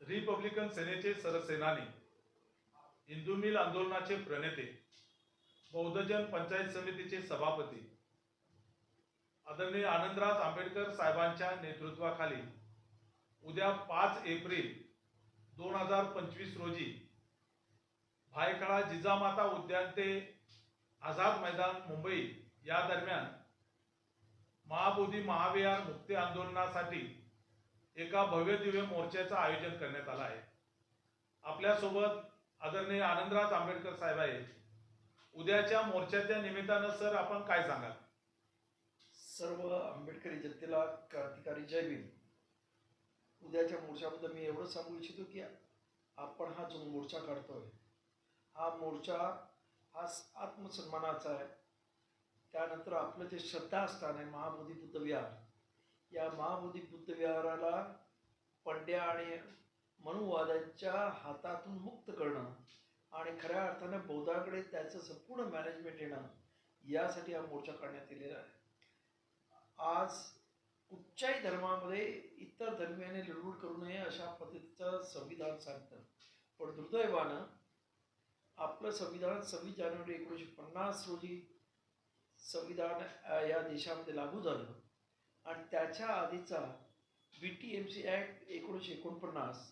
Republican सेनेचे सरसेनानी Hindu mill आंदोलनाचे प्रणेते बौद्धजन पंचायत समितीचे सभापती आदरणीय आनंदराज आंबेडकर साहेबांच्या नेतृत्वाखाली उद्या पाच एप्रिल दोन हजार पंचवीस रोजी भायखळा जिजामाता उद्यान ते आझाद मैदान मुंबई या दरम्यान महाबोधी महाविहार मुक्ती आंदोलनासाठी एका भव्य दिव्य मोर्चाचं आयोजन करण्यात आलं आहे. आपल्यासोबत आदरणीय आनंदराज आंबेडकर साहेब आहेत. उद्याच्या मोर्चाच्या निमित्तानं सर आपण काय सांगाल? सर्व आंबेडकरी जनतेला क्रांतिकारी जय भीम. उद्याच्या मोर्चाबद्दल मी एवढं सांगू इच्छितो की आपण हा जो मोर्चा काढतोय हा मोर्चा हा आत्मसन्मानाचा आहे. त्यानंतर आपलं जे श्रद्धास्थान आहे महाबोधी बुद्ध विहार या महाबोधी बुद्ध विहाराला पंड्या आणि मनुवादाच्या हातातून मुक्त करणं आणि खऱ्या अर्थाने बौद्धाकडे त्याचं संपूर्ण मॅनेजमेंट येणं यासाठी हा मोर्चा काढण्यात आलेला आहे. आज कुठच्याही धर्मामध्ये इतर धर्मियाने लुडबुड करू नये अशा पद्धतीचं संविधान सांगतं. पण दुर्दैवानं आपलं संविधान सव्वीस जानेवारी एकोणीसशे पन्नास रोजी संविधान या देशामध्ये लागू झालं. आणि त्याच्या आधीचा B T M C act एकोणीसशे एकोणपन्नास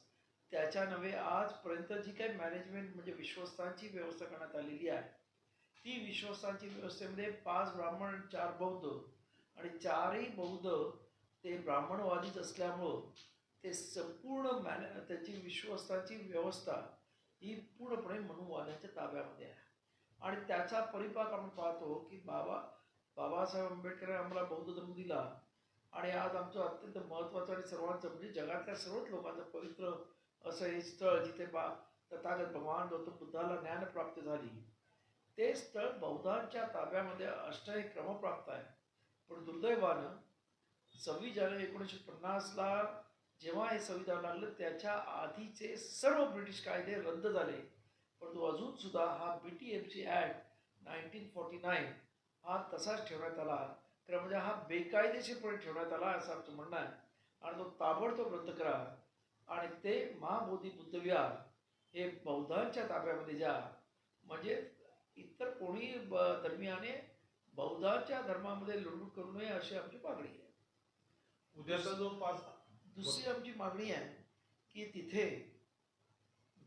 त्याच्या नव्हे आजपर्यंत जी काही मॅनेजमेंट म्हणजे विश्वस्तांची व्यवस्था करण्यात आलेली आहे ती विश्वस्तांची व्यवस्थेमध्ये पाच ब्राह्मण चार बौद्ध आणि चारही बौद्ध ते ब्राह्मणवादीच असल्यामुळं ते संपूर्ण मॅने त्याची विश्वस्ताची व्यवस्था ही पूर्णपणे मनुवाद्यांच्या ताब्यामध्ये आहे. आणि त्याचा परिपाक आपण पाहतो की बाबा बाबासाहेब आंबेडकर आम्हाला बौद्ध धर्म दिला. आणि आज आमचं अत्यंत महत्त्वाचं आणि सर्वांचं म्हणजे जगातल्या सर्वच लोकांचं पवित्र असं हे स्थळ जिथे बा तथागत भगवान गौतम बुद्धाला ज्ञान प्राप्त झाली ते स्थळ बौद्धांच्या ताब्यामध्ये असणं हे क्रमप्राप्त आहे. पण दुर्दैवानं सव्वीस जानेवारी एकोणीसशे पन्नासला जेव्हा हे संविधान लागलं त्याच्या आधीचे सर्व ब्रिटिश कायदे रद्द झाले. परंतु अजून सुद्धा हा B T M C act nineteen forty nine हा तसाच ठेवण्यात आला. तर म्हणजे हा बेकायदेशीरपणे ठेवण्यात आला असं आमचं म्हणणं आहे. आणि तो ताबडतोब रद्द करा. आणि ते महाबोधी बुद्धविहार हे बौद्धांच्या ताब्यामध्ये द्या म्हणजे इतर कोणी ब धर्मियाने बौद्धांच्या धर्मामध्ये लुडबुड करू नये अशी आमची मागणी आहे. उद्याचा जो पाच दुसरी आमची मागणी आहे की तिथे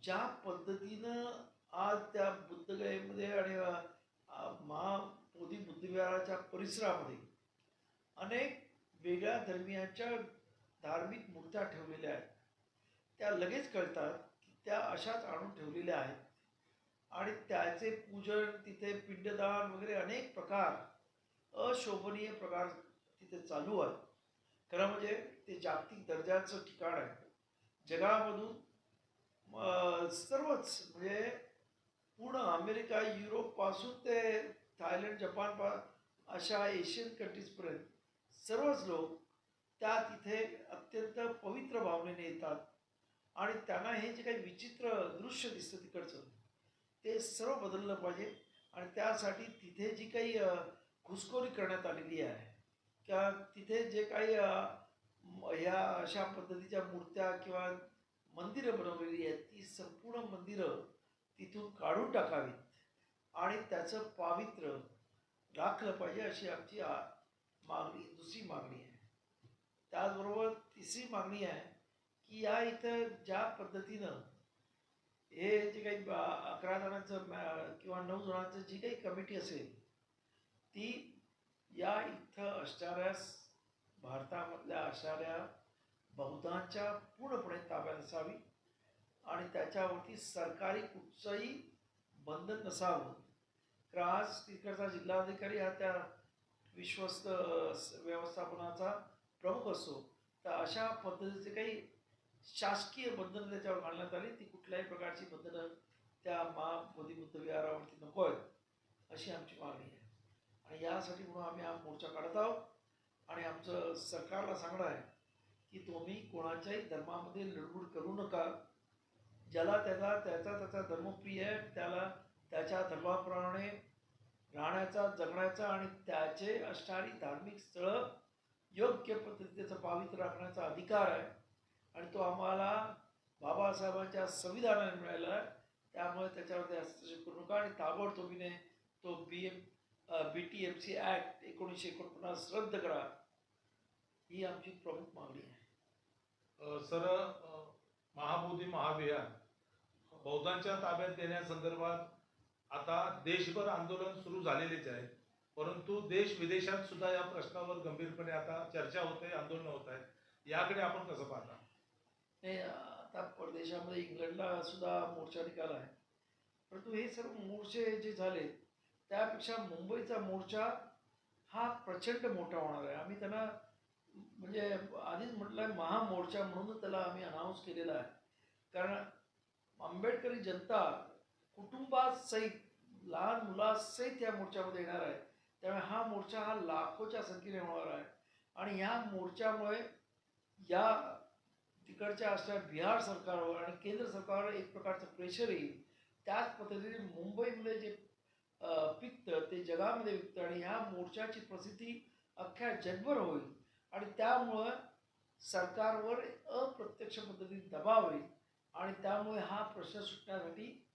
ज्या पद्धतीनं आज त्या बुद्धगयेमध्ये आणि महाबोधी बुद्धविहाराच्या परिसरामध्ये अनेक वेगळ्या धर्मियांच्या धार्मिक मूर्त्या ठेवलेल्या आहेत. त्या लगेच कळतात की त्या अशाच आणून ठेवलेल्या आहेत. आणि त्याचे पूजन तिथे पिंडदान वगैरे अनेक प्रकार अशोभनीय प्रकार तिथे चालू आहेत. खरं म्हणजे ते जागतिक दर्जाचं ठिकाण आहे. जगामधून म, सर्वच म्हणजे पूर्ण अमेरिका युरोपपासून ते थायलंड जपान पा अशा एशियन कंट्रीजपर्यंत सर्वच लोक त्या तिथे अत्यंत पवित्र भावनेने येतात. आणि त्यांना हे जे काही विचित्र दृश्य दिसतं तिकडचं ते सर्व बदललं पाहिजे. आणि त्यासाठी तिथे जी काही घुसखोरी करण्यात आलेली आहे किंवा तिथे जे काही ह्या अशा पद्धतीच्या मूर्त्या किंवा मंदिरं बनवलेली आहेत ती संपूर्ण मंदिरं तिथून काढून टाकावीत. आणि त्याचं पावित्र्य राखलं पाहिजे अशी आमची मागणी दुसरी मागणी आहे. त्याचबरोबर तिसरी मागणी आहे की या इथं ज्या पद्धतीनं हे जे काही अकरा जणांचं मॅ- किंवा नऊ जणांचं जी काही कमिटी असेल ती या इथं असणाऱ्या भारतामधल्या असणाऱ्या बहुतांच्या पूर्णपणे ताब्यात असावी आणि त्याच्यावरती सरकारी कुठचंही बंधन नसावं. तर आज तिकडचा जिल्हाधिकारी हा त्या विश्वस्त व्यवस्थापनाचा प्रमुख असतो तर अशा पद्धतीचे काही शासकीय बंधनं त्याच्यावर घालण्यात आली. ती कुठल्याही प्रकारची बंधनं त्या महाबोधी बुद्ध विहारावरती नको आहेत अशी आमची मागणी आहे. आणि यासाठी म्हणून आम्ही हा मोर्चा काढत आहोत. आणि आमचं सरकारला सांगणं आहे की तुम्ही कोणाच्याही धर्मामध्ये लुडबुड करू नका. ज्याला त्याचा त्याचा त्याचा धर्मप्रिय आहे त्याला त्याच्या धर्माप्रमाणे राहण्याचा जगण्याचा आणि त्याचे असणारी धार्मिक स्थळं योग्य पद्धतीचं त्याचं राखण्याचा अधिकार आहे. आणि तो आम्हाला बाबासाहेबांच्या संविधानाने मिळाला आहे. त्यामुळे त्याच्यावरती हस्तक्षेप करू नका आणि ताबडतोबीने तो B M B T M C act एकोणीसशे एकोणपन्नास रद्द करा. ही आमची प्रमुख मागणी आहे. सर महाबोधी महाविहार बौद्धांच्या ताब्यात देण्यासंदर्भात आता देशभर आंदोलन सुरू झालेलेच आहे. परंतु देश विदेशात सुद्धा या प्रश्नावर गंभीरपणे आता चर्चा होते आंदोलन होत आहे याकडे आपण कसं पाहता? नाही आता परदेशामध्ये इंग्लंडला सुद्धा मोर्चा निघाला आहे. परंतु हे सर्व मोर्चे जे झाले त्यापेक्षा मुंबईचा मोर्चा हा प्रचंड मोठा होणार आहे. आम्ही त्यांना म्हणजे आधीच म्हटलं आहे महामोर्चा म्हणून त्याला आम्ही अनाऊन्स केलेला आहे. कारण आंबेडकरी जनता कुटुंबासहित लहान मुलासहित या मोर्चामध्ये येणार आहे. त्यामुळे हा मोर्चा हा लाखोच्या संख्येने होणार आहे. आणि ह्या मोर्चामुळे या तिकडच्या असणाऱ्या बिहार सरकारवर आणि केंद्र सरकारवर एक प्रकारचं प्रेशर येईल. त्याच पद्धतीने मुंबईमध्ये जे अं, पिकतं ते जगामध्ये विकतं आणि ह्या मोर्चाची प्रसिद्धी अख्ख्या जगभर होईल. आणि त्यामुळं सरकारवर अप्रत्यक्ष पद्धतीने दबाव येईल. आणि त्यामुळे हा प्रश्न सुटण्यासाठी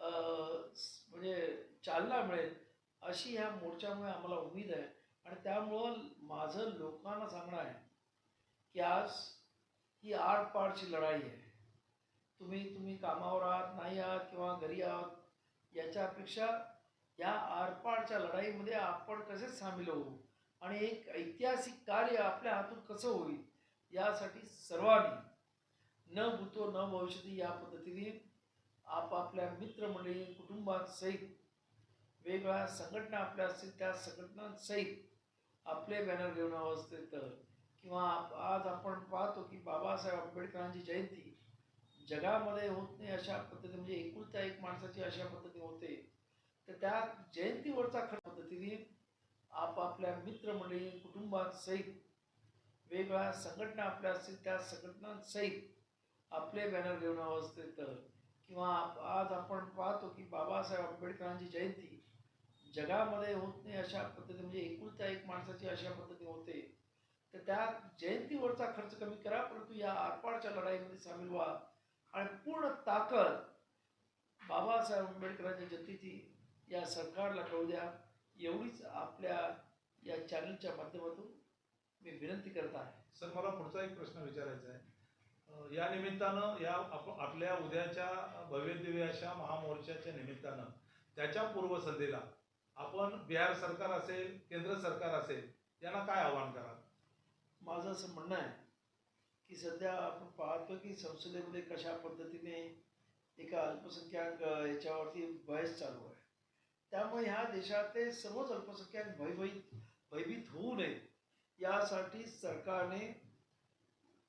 म्हणजे चालना मिळेल अशी ह्या मोर्चामुळे आम्हाला उमेद आहे. आणि त्यामुळं माझं लोकांना सांगणं आहे की आज ही आरपारची लढाई आहे. तुम्ही तुम्ही कामावर आहात नाही आहात किंवा घरी आहात याच्यापेक्षा या आरपारच्या लढाईमध्ये आपण कसे सामील होऊ? आणि एक ऐतिहासिक कार्य आपल्या हातून कसं होईल? यासाठी सर्वांनी न भूतो न भविष्यती या पद्धतीने आपापल्या मित्रमंडळी कुटुंबांसहित वेगळ्या संघटना आपल्या असतील त्या संघटनांसहित आपले बॅनर घेऊन अवस्थेत किंवा आप- आज आपण पाहतो की बाबासाहेब आंबेडकरांची जयंती जगामध्ये होत नाही अशा पद्धतीने म्हणजे एकुलत्या एक माणसाची अशा पद्धती होते. तर त्या जयंतीवरचा खऱ्या पद्धतीने आपापल्या मित्रमंडळी कुटुंबांसहित वेगळ्या संघटना आपल्या असतील त्या संघटनांसहित आपले बॅनर घेऊन अवस्थेत किंवा आज आपण पाहतो की बाबासाहेब आंबेडकरांची जयंती जगामध्ये होत नाही अशा पद्धती म्हणजे एकुलत्या एक माणसाची अशा पद्धती होते. तर त्या जयंतीवरचा खर्च कमी करा परंतु या आरपारच्या लढाईमध्ये सामील व्हा. आणि पूर्ण ताकद बाबासाहेब आंबेडकरांच्या जयंतीची या सरकारला कळू द्या. एवढीच आपल्या या चॅनलच्या माध्यमातून मी विनंती करत आहे. सर मला पुढचा एक प्रश्न विचारायचा आहे. या निमित्तानं या आप आपल्या उद्याच्या भव्यदिव्य अशा महामोर्चाच्या निमित्तानं त्याच्या पूर्वसंध्येला आपण बिहार सरकार असेल केंद्र सरकार असेल यांना काय आवाहन कराल? माझं असं म्हणणं आहे की सध्या आपण पाहतो की संसदेमध्ये कशा पद्धतीने एका अल्पसंख्याक याच्यावरती बहस चालू आहे. त्यामुळे ह्या देशातले सर्वच अल्पसंख्याक भयभीत भयभीत होऊ नये यासाठी सरकारने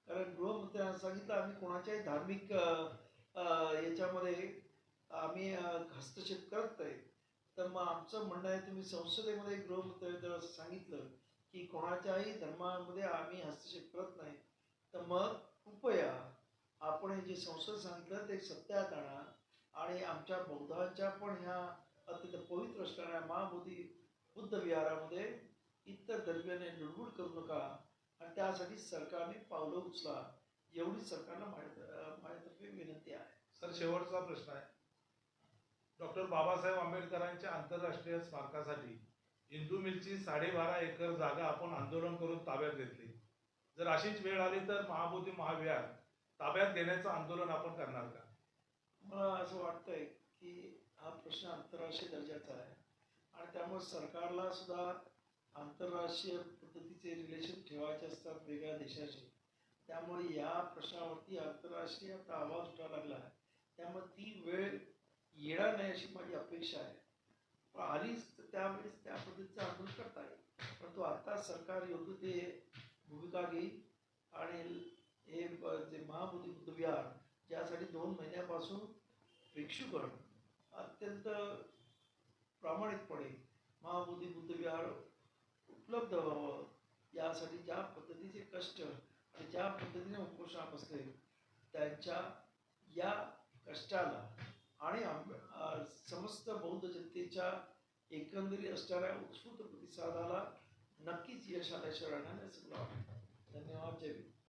कारण गृहमंत्र्यांना सांगितलं आम्ही कोणाच्याही धार्मिक याच्यामध्ये आम्ही हस्तक्षेप करत नाही. तर मग आमचं म्हणणं आहे तुम्ही संसदेमध्ये गृहमंत्र्यांनी जर असं सांगितलं की कोणाच्याही धर्मामध्ये आम्ही हस्तक्षेप करत नाही. तर मग कृपया आपण हे जे संसद सांगितलं ते सत्यात आणा आणि आमच्या बौद्धांच्या पण ह्या अत्यंत पवित्र असणाऱ्या महाबोधी बुद्ध विहारामध्ये इतर धर्मियाने निडबूड करू नका. आणि त्यासाठी सरकारने पावलं उचला एवढी सरकारला माझ्या माझ्यातर्फे विनंती आहे. सर शेवटचा प्रश्न आहे. डॉक्टर बाबासाहेब आंबेडकरांच्या आंतरराष्ट्रीय स्मारकासाठी इंदू मिलची साडेबारा एकर जागा आपण आंदोलन करून ताब्यात घेतली. जर अशीच वेळ आली तर महाबोधी महाविहार ताब्यात घेण्याचं आंदोलन आपण करणार का? मला असं वाटतंय की हा प्रश्न आंतरराष्ट्रीय दर्जाचा आहे. आणि त्यामुळे सरकारला सुद्धा आंतरराष्ट्रीय पद्धतीचे रिलेशन ठेवायचे असतात वेगळ्या देशाशी. त्यामुळे या प्रश्नावरती आंतरराष्ट्रीय आता आवाज उठावा लागला आहे. त्यामुळे ती वेळ येणार नाही अशी माझी अपेक्षा आहे. पण आलीच तर त्यावेळेस त्या पद्धतीचं आंदोलन करता येईल. परंतु आता सरकार योग्य ते भूमिका घेईल आणि हे जे महाबोधी बुद्ध विहार ज्यासाठी दोन महिन्यापासून भिक्षुकरण अत्यंत प्रामाणिकपणे महाबोधी बुद्ध विहार उपलब्ध व्हावा यासाठी ज्या पद्धतीचे कष्ट आणि ज्या पद्धतीने उपोषणा बसले त्यांच्या या कष्टाला आणि आंबे समस्त बौद्ध जनतेच्या एकंदरीत असणाऱ्या उत्स्फूर्त प्रतिसादाला नक्कीच यश आल्याशिवाय राहणार नाही असं मला वाटतं.